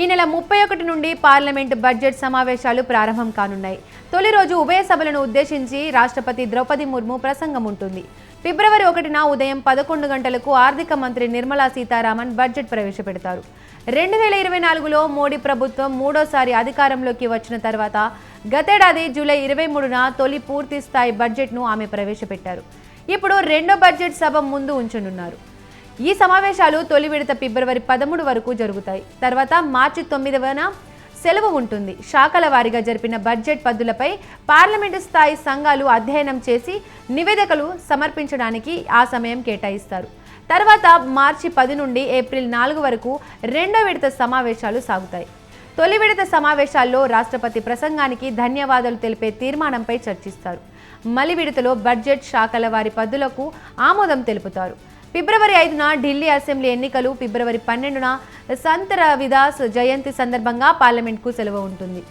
ఈ నెల ముప్పై ఒకటి నుండి పార్లమెంట్ బడ్జెట్ సమావేశాలు ప్రారంభం కానున్నాయి. తొలి రోజు ఉభయ సభలను ఉద్దేశించి రాష్ట్రపతి ద్రౌపది ముర్ము ప్రసంగం ఉంటుంది. ఫిబ్రవరి ఒకటిన ఉదయం పదకొండు గంటలకు ఆర్థిక మంత్రి నిర్మలా సీతారామన్ బడ్జెట్ ప్రవేశపెడతారు. రెండు వేల ఇరవై నాలుగులో మోడీ ప్రభుత్వం మూడోసారి అధికారంలోకి వచ్చిన తర్వాత గతేడాది జూలై ఇరవై మూడున తొలి పూర్తి స్థాయి బడ్జెట్ను ఆమె ప్రవేశపెట్టారు. ఇప్పుడు రెండో బడ్జెట్ సభ ముందు ఉంచనున్నారు. ఈ సమావేశాలు తొలి విడత ఫిబ్రవరి పదమూడు వరకు జరుగుతాయి. తర్వాత మార్చి తొమ్మిదవన సెలవు ఉంటుంది. శాఖల వారీగా జరిపిన బడ్జెట్ పద్దులపై పార్లమెంటు స్థాయి సంఘాలు అధ్యయనం చేసి నివేదికలు సమర్పించడానికి ఆ సమయం కేటాయిస్తారు. తర్వాత మార్చి పది నుండి ఏప్రిల్ నాలుగు వరకు రెండో విడత సమావేశాలు సాగుతాయి. తొలి విడత సమావేశాల్లో రాష్ట్రపతి ప్రసంగానికి ధన్యవాదాలు తెలిపే తీర్మానంపై చర్చిస్తారు. మలి విడతలో బడ్జెట్ శాఖల వారి పద్దులకు ఆమోదం తెలుపుతారు. ఫిబ్రవరి ఐదున ఢిల్లీ అసెంబ్లీ ఎన్నికలు ఫిబ్రవరి పన్నెండున సంత్ రవిదాస్ జయంతి సందర్భంగా పార్లమెంట్కు సెలవు ఉంటుంది.